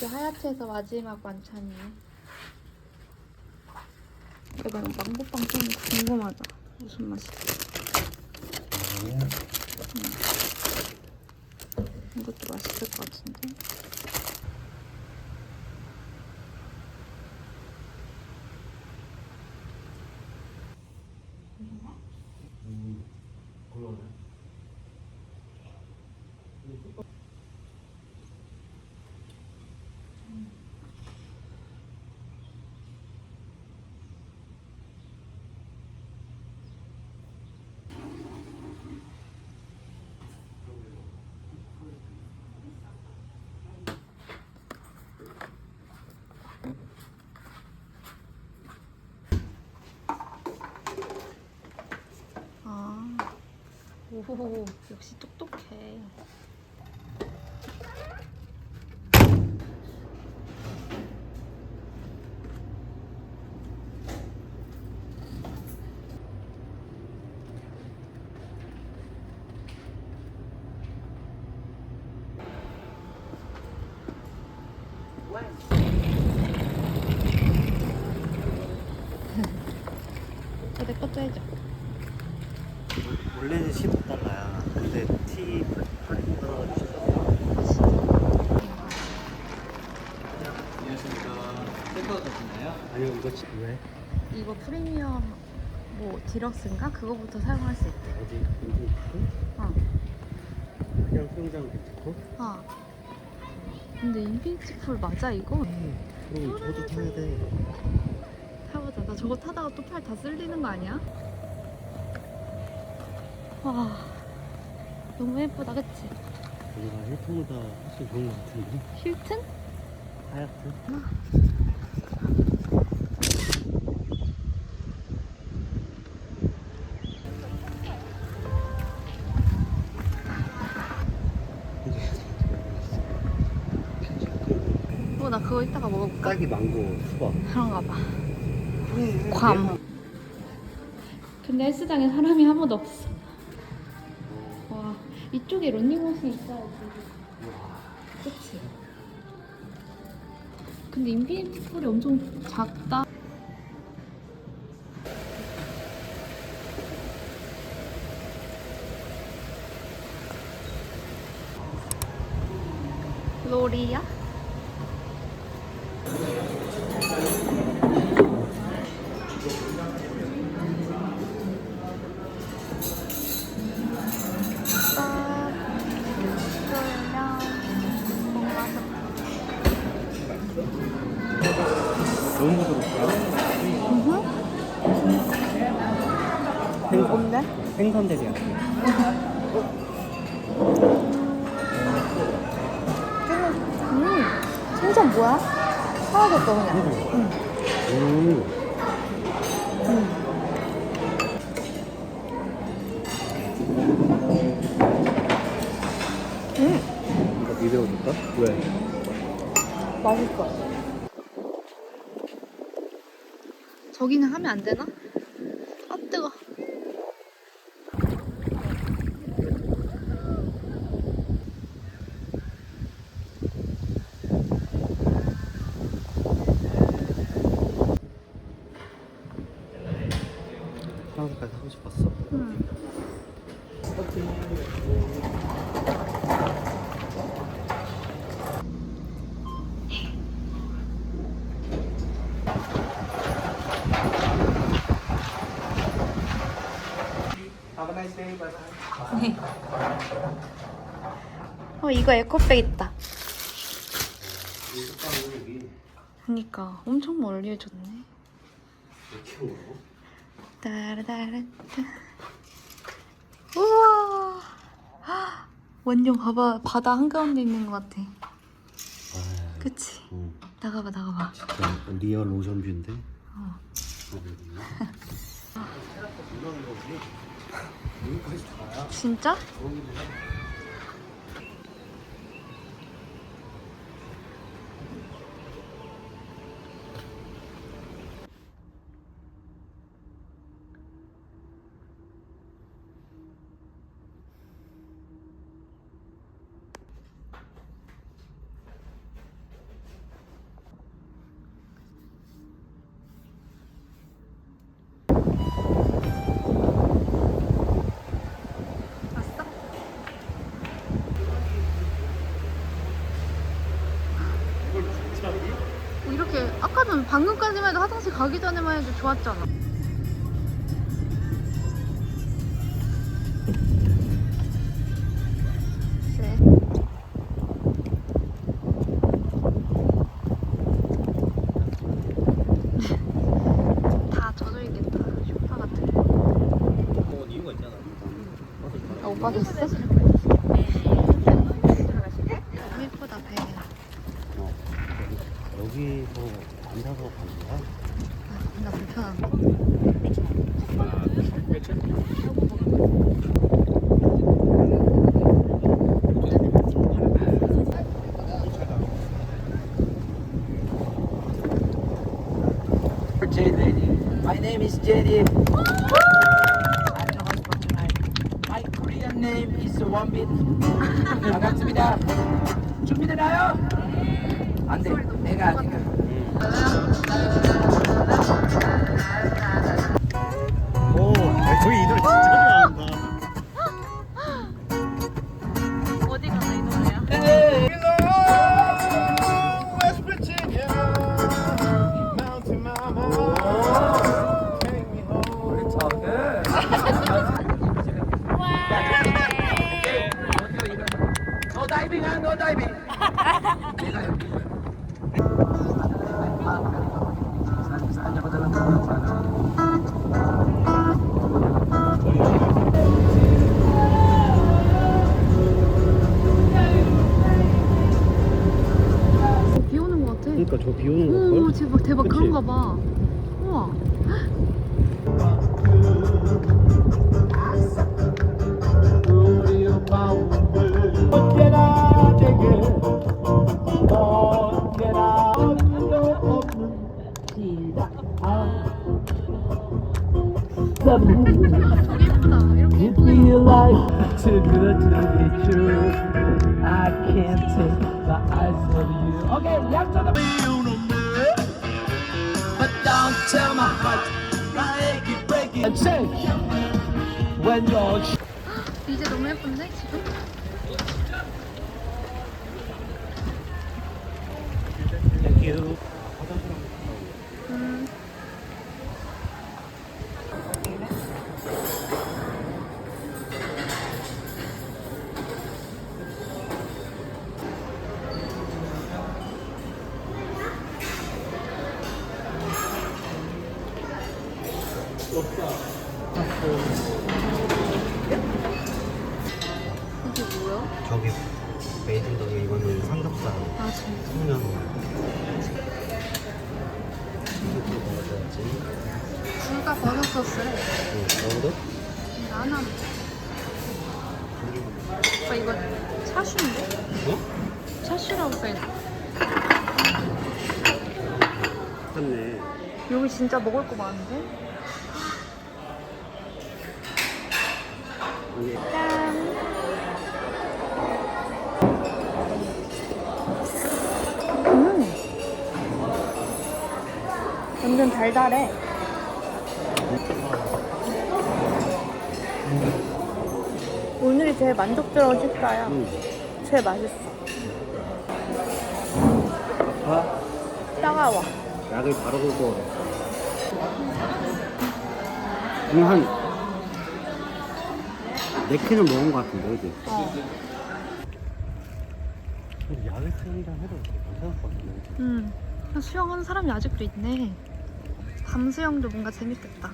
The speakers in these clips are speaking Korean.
이게 하얏트에서 마지막 만찬이에요. 이거 망고빵 좀 궁금하다. 무슨 맛이야? 이것도 맛있을 것 같은데. 아, 오, 역시 똑똑해. 어, 내 것도 해줘. 원래는 15달러야. 근데 티 떨어지셔서. 안녕하십니까. 샌드가 드시나요? 아니요, 이거 지- 왜? 이거 프리미엄 뭐 디럭스인가? 그거부터 사용할 수 있대. 어디 있고? 어. 그냥 수영장 괜찮고? 아. 근데 인피니티 풀 맞아 이거? 그럼 저도 타야 돼. 타보자. 나 저거 타다가 또 팔 다 쓸리는 거 아니야? 와. 너무 예쁘다, 그치? 우리가 힐통보다 훨씬 좋은 것 같은데? 힐튼? 어, 나 그거 이따가 먹어볼까? 딸기 망고 수박. 그런가 봐. 괌. 근데 헬스장에 사람이 한 번도 없어. 와, 이쪽에 런닝머신 있어야지. 그치? 근데 인피니티 풀이 엄청 작다. 로리야? 생선. 뭔데? 생선 대리야. 음, 생선 뭐야? 사라졌어 그냥. 음. 음, 이거 비벼줄까? 왜? 맛있어. 저기는 하면 안 되나? 아 뜨거. 파란 색깔 사고 싶었어. bye. 어 이거 에코백 있다. 그니까 엄청 멀리 해줬네. 따라따라따. 우와. 헉, 완전 봐봐 바다 한가운데 있는 것 같아. 아, 그치? 응. 나가봐 나가봐. 진짜 리얼 오션 뷰인데. 어. 방금까지만 해도 화장실 가기 전에만 해도 좋았잖아. Мистерии. 그러니까 저 비 오는 오, 걸? 대박, 대박 그치? 그런가 봐. 우와. 저기 예쁘다. 이렇게 It feel like too good to be true. I can't take my eyes off you. Okay, 약속은 But don't tell my heart, break it, break it. And say when you're 이제 너무 예쁜데 지금? 땡큐. 둘다 버섯 소스래. 응, 너도? 나는 오빠 이거 차슈인데? 어? 차슈라고 써있네 맞네. 여기 진짜 먹을 거 많은데? 짠! 음! 완전 달달해. 제일 만족스러운 식사야. 응. 제일 맛있어. 아파? 따가워. 약을 바로 긁고. 이거 한, 네 캔은 먹은 것 같은데, 그지? 어. 우리 야외 수영장 해도 괜찮을 것 같은데. 음. 수영하는 사람이 아직도 있네. 밤 수영도 뭔가 재밌겠다.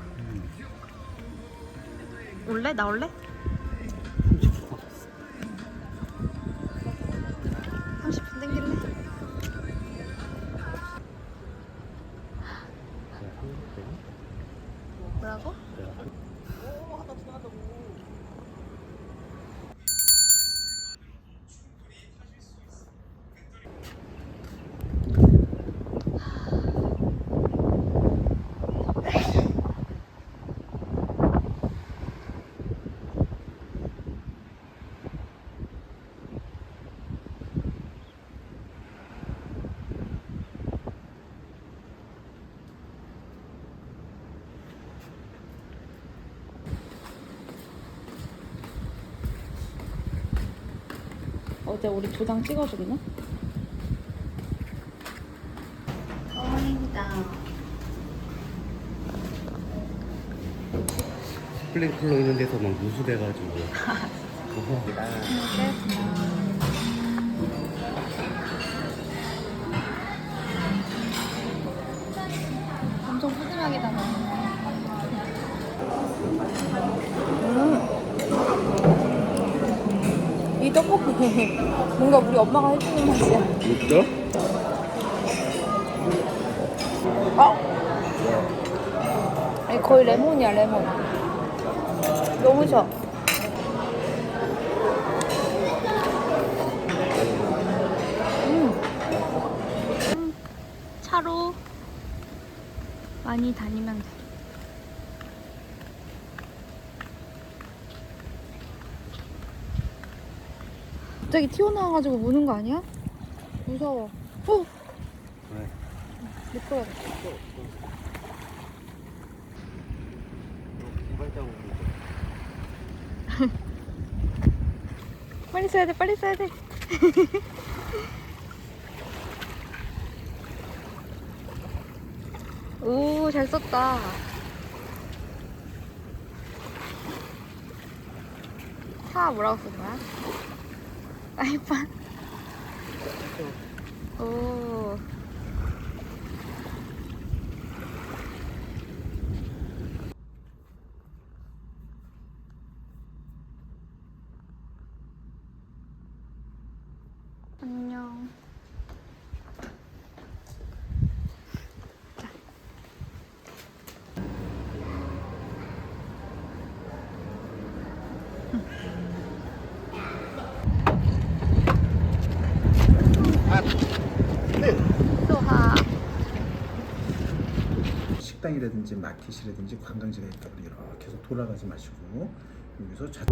올래? 나 올래? 어제 우리 도장 찍어줬나? 스플링클로 있는 데서 막 누수돼가지고. 고맙습니다. 네, 떡볶이 뭔가 우리 엄마가 해주는 맛이야. 진짜? 아! 아니 거의 레몬이야 레몬. 너무 셔. 음. 차로 많이 다니면 돼. 갑자기 튀어나와가지고 무는 거 아니야? 무서워. 어? 왜? 미끄러워. 개발자고. 빨리 써야 돼, 빨리 써야 돼. 오, 잘 썼다. 차 뭐라고 쓴 거야? 아이판. 오. 안녕. 소하. 식당이라든지 마켓이라든지 관광지가 있다고 이렇게 해서 돌아가지 마시고 여기서 자...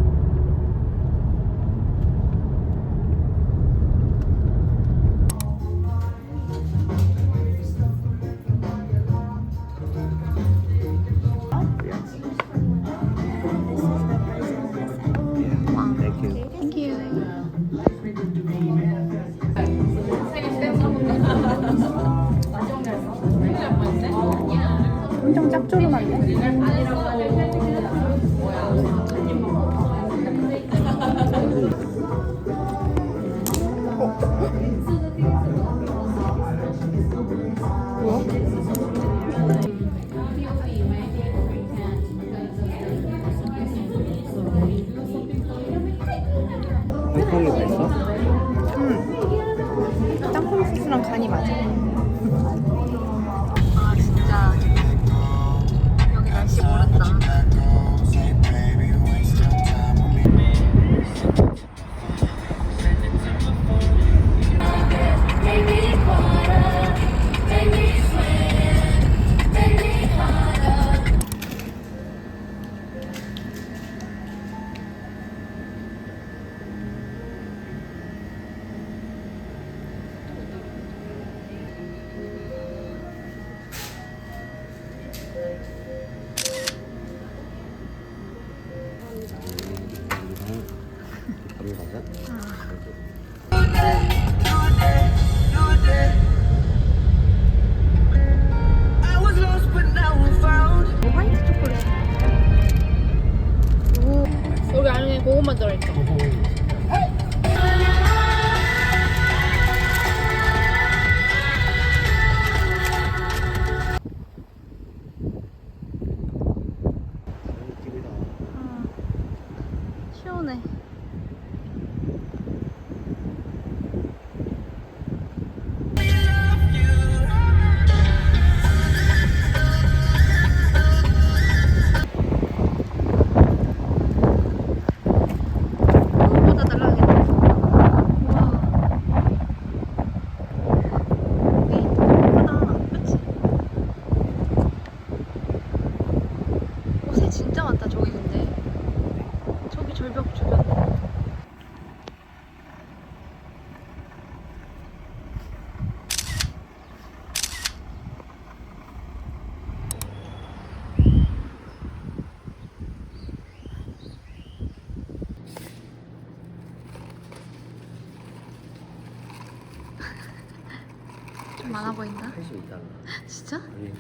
많아 보인다. 82달러. 진짜? 아니,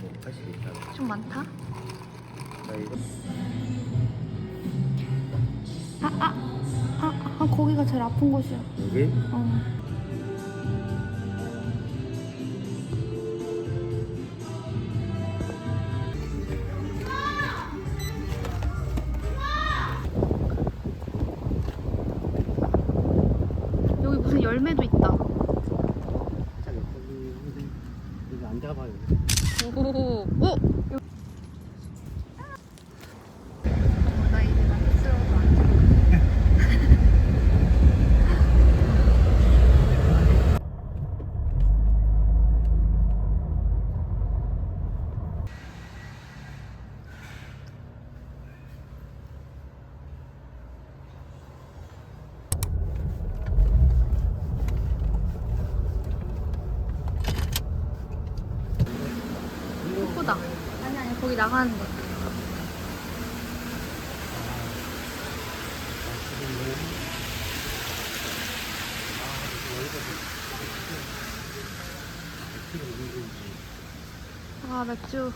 뭐 82달러. 좀 많다. 자 이거 아, 아, 거기가 제일 아픈 곳이야. 여기 어. 여기 무슨 열매도 있다. 자 여기 여기 여기 앉아봐요. 오, 오! 나 이제 만족스러워서 안 찍어. 예쁘다. 아니 거기 나가는 거. 아 맥주.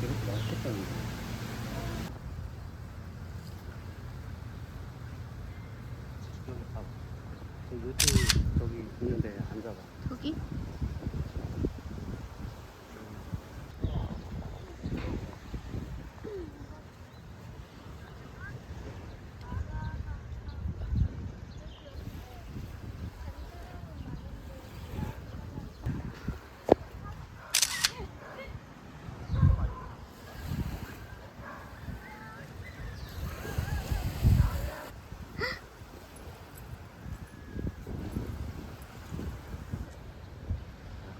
이렇게 맛있겠다. 이거. 저기 봐봐. 저 요즘 저기 있는데 앉아봐. 여기?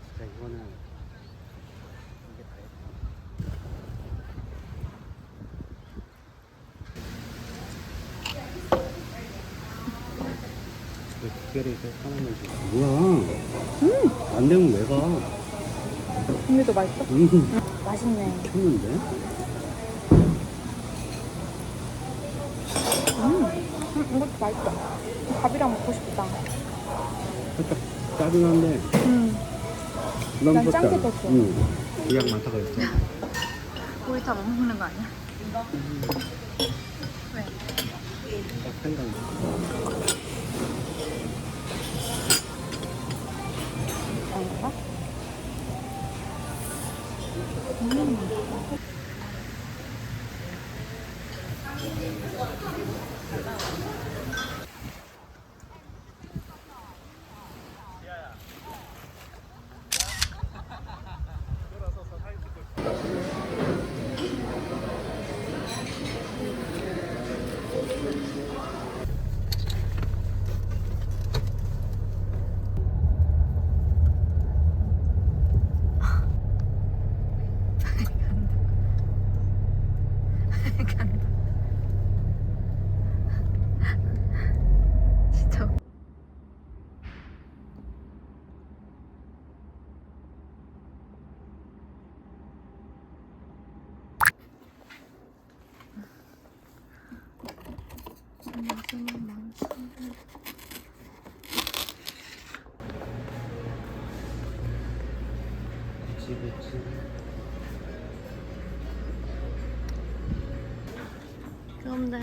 진짜 이거는 이게 다였다. 왜 두 개를 이렇게 사놓는 지 뭐야? 안 되면 왜 가? 근데도 맛있어? 음, 맛있네. 켰는데? 음, 이것도 맛있다. 밥이랑 먹고 싶다. 살짝 짜증난데 음, 너무 난. 짱게 더 좋아. 응. 그냥 많다고 했어. 우리 다 못 먹는 거 아니야? 왜? 딱 생각나. 간다. 진짜. 그치, 그치. 그런데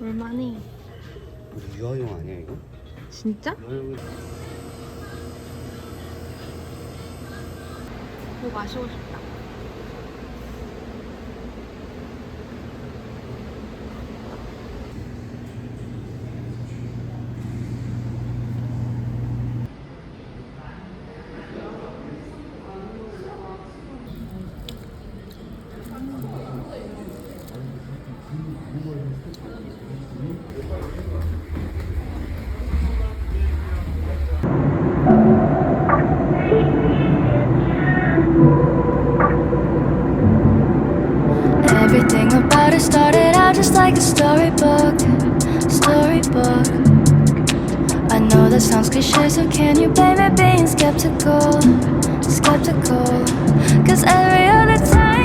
얼마니? 유아용 아니야 이거? 진짜? 뭐 마시고 싶다. so can you blame me being skeptical? Skeptical, cause every other time.